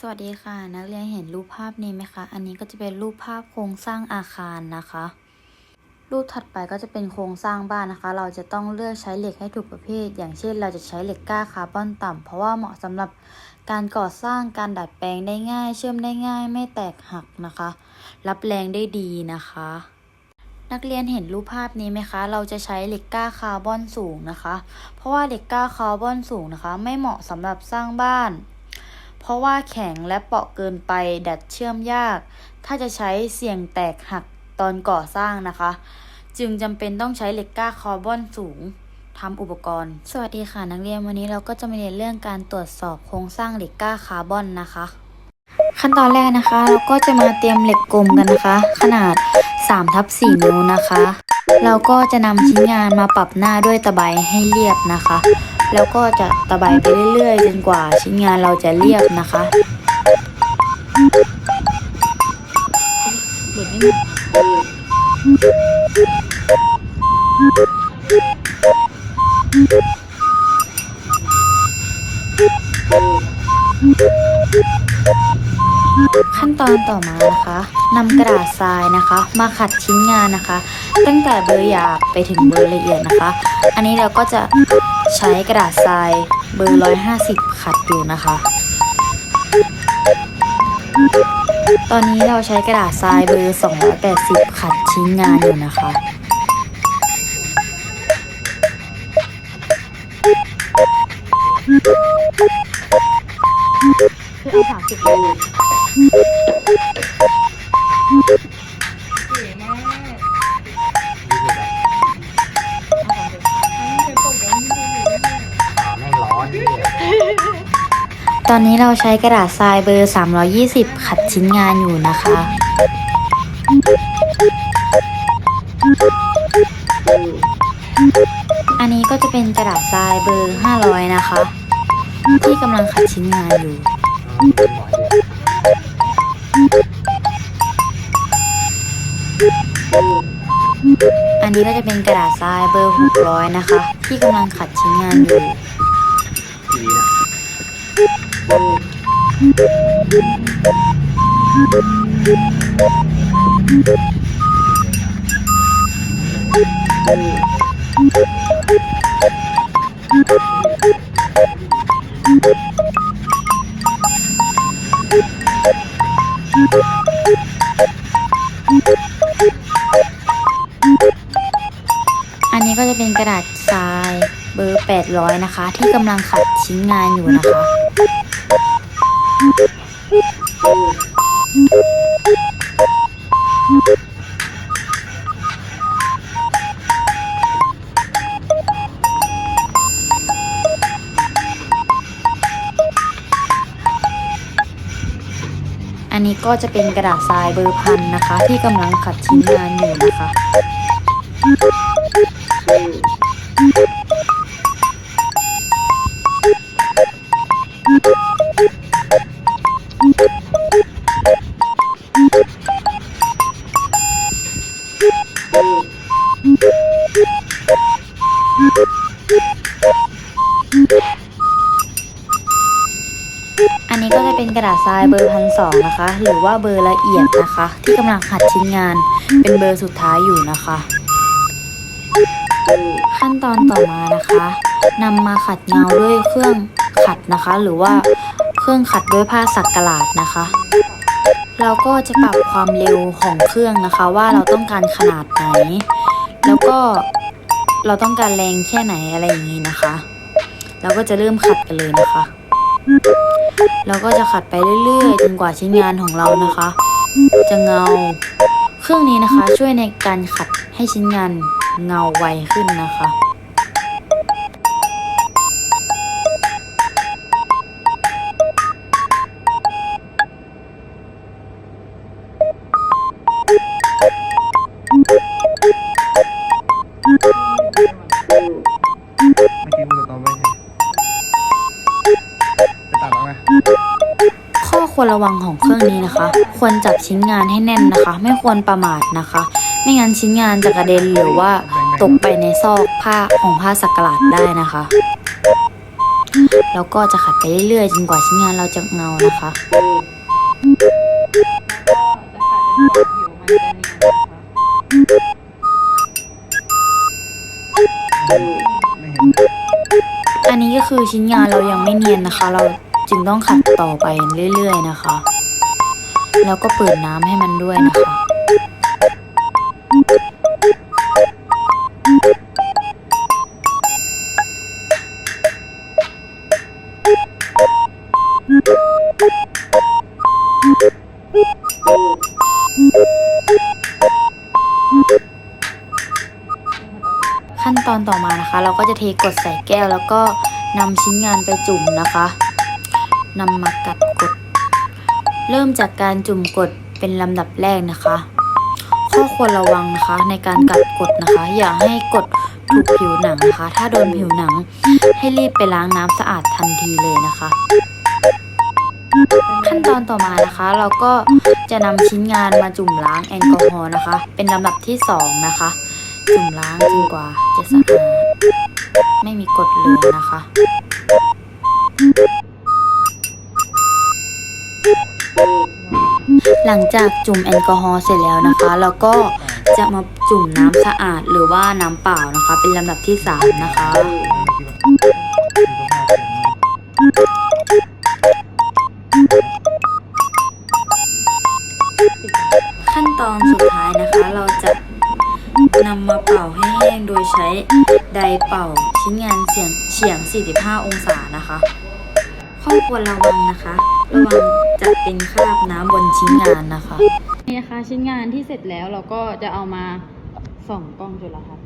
สวัสดีค่ะ นักเรียนเห็นรูปภาพนี้ไหมคะ อันนี้ก็จะเป็นรูปภาพโครงสร้างอาคารนะคะ รูปถัดไปก็จะเป็นโครงสร้างบ้านนะคะ เราจะต้องเลือกใช้เหล็กให้ถูกประเภท อย่างเช่น เราจะใช้เหล็กกล้าคาร์บอนต่ำเพราะว่าเหมาะสำหรับการก่อสร้างการดัดแปลงได้ง่าย เชื่อมได้ง่าย ไม่แตกหักนะคะ รับแรงได้ดีนะคะ นักเรียนเห็นรูปภาพนี้ไหมคะ เราจะใช้เหล็กกล้าคาร์บอนสูงนะคะ เพราะว่าเหล็กกล้าคาร์บอนสูงนะคะ ไม่เหมาะสำหรับสร้างบ้าน เพราะว่าแข็งและเปราะเกินไปดัดเชื่อมยาก ถ้าจะใช้เสี่ยงแตกหักตอนก่อสร้างนะคะ จึงจำเป็นต้องใช้เหล็กก้าคาร์บอนสูงทำอุปกรณ์ สวัสดีค่ะนักเรียนวันนี้เราก็จะมาเรียนเรื่องการตรวจสอบโครงสร้างเหล็กก้าคาร์บอนนะคะ ขั้นตอนแรกนะคะเราก็จะมาเตรียมเหล็กกลมกันนะคะ ขนาด3ทับ4นิ้วนะคะ เราก็จะนำชิ้นงานมาปรับหน้าด้วยตะไบให้เรียบนะคะ แล้วก็จะตะไบไปเรื่อยๆจนกว่าชิ้นงานเราจะเรียบนะคะหลุดไม่หมดขั้น ตอนต่อมานะคะนำกระดาษทรายนะคะ มาขัดชิ้นงานนะคะ ตั้งแต่เบอร์หยาบไปถึงเบอร์ละเอียดนะคะ อันนี้เราก็จะใช้กระดาษทรายเบอร์ 150 ขัดอยู่นะคะ ตอนนี้เราใช้กระดาษทรายเบอร์ 280 ขัดชิ้นงานอยู่นะคะคือเอาสามสิบเลย ตอนนี้เราใช้กระดาษทรายเบอร์ 320 ขัดชิ้นงานอยู่นะคะ อันนี้ก็จะเป็นกระดาษทรายเบอร์ 500 นะคะ ที่กำลังขัดชิ้นงานอยู่อันนี้ก็จะเป็นกระดาษทรายเบอร์ 600 นะคะ ที่กำลังขัดชิ้นงานอยู่ อันนี้ก็จะเป็นกระดาษทรายเบอร์ 800 นะคะ ที่กำลังขัดชิ้นงานอยู่นะคะ อันนี้ก็จะเป็นกระดาษทรายเบอร์พันนะคะ ที่กำลังขัดชิ้นงานอยู่นะคะ อันนี้ก็จะเป็นกระดาษทรายเบอร์พันสองนะคะ หรือว่าเบอร์ละเอียดนะคะ ที่กำลังขัดชิ้นงาน เป็นเบอร์สุดท้ายอยู่นะคะ ขั้นตอนต่อมานะคะนำมาขัดเงาด้วยเครื่องขัดนะคะ หรือว่าเครื่องขัดด้วยผ้าสักกลาดนะคะ เราก็จะปรับความเร็วของเครื่องนะคะ ว่าเราต้องการขนาดไหน แล้วก็เราต้องการแรงแค่ไหนอะไรอย่างนี้นะคะ เราก็จะเริ่มขัดกันเลยนะคะ เราก็จะขัดไปเรื่อยๆจนกว่าชิ้นงานของเรานะคะ จะเงา เครื่องนี้นะคะช่วยในการขัดให้ชิ้นงานเงาไวขึ้นนะคะ ควรระวังของเครื่องนี้นะคะ ควรจับชิ้นงานให้แน่นนะคะ ไม่ควรประมาทนะคะ ไม่งั้นชิ้นงานจะกระเด็นหรือว่าตกไปในซอกผ้าของผ้าสักหลาดได้นะคะ แล้วก็จะขัดไปเรื่อยๆจนกว่าชิ้นงานเราจะเงานะคะอันนี้ก็คือชิ้นงานเรายังไม่เนียนนะคะ เรา จึงต้องขัดต่อไปเรื่อยๆนะคะ แล้วก็เปิดน้ำให้มันด้วยนะคะขั้นตอนต่อมานะคะ เราก็จะเทกดใส่แก้วแล้วก็นำชิ้นงานไปจุ่มนะคะ นำมากัดกด เริ่มจากการจุ่มกดเป็นลำดับแรกนะคะ ข้อควรระวังนะคะในการกัดกดนะคะ อย่าให้กดถูกผิวหนังนะคะ ถ้าโดนผิวหนัง ให้รีบไปล้างน้ำสะอาดทันทีเลยนะคะ ขั้นตอนต่อมานะคะ เราก็จะนำชิ้นงานมาจุ่มล้างแอลกอฮอล์นะคะ เป็นลำดับที่สองนะคะ จุ่มล้างจนกว่าจะสะอาดไม่มีกดเหลือนะคะ หลังจากจุ่มแอลกอฮอล์เสร็จแล้วนะคะ เราก็จะมาจุ่มน้ำสะอาดหรือว่าน้ำเปล่านะคะ เป็นลำดับที่สามนะคะขั้นตอนสุดท้ายนะคะ เราจะนำมาเป่าให้แห้งโดยใช้ไดร์เป่าชิ้นงานเฉียงเฉียง 45 องศานะคะ ข้อควรระวังนะคะ ระวังจะเป็นคราบน้ำบนชิ้นงานนะคะ นี่นะคะชิ้นงานที่เสร็จแล้วเราก็จะเอามาส่องกล้องจุลทรรศน์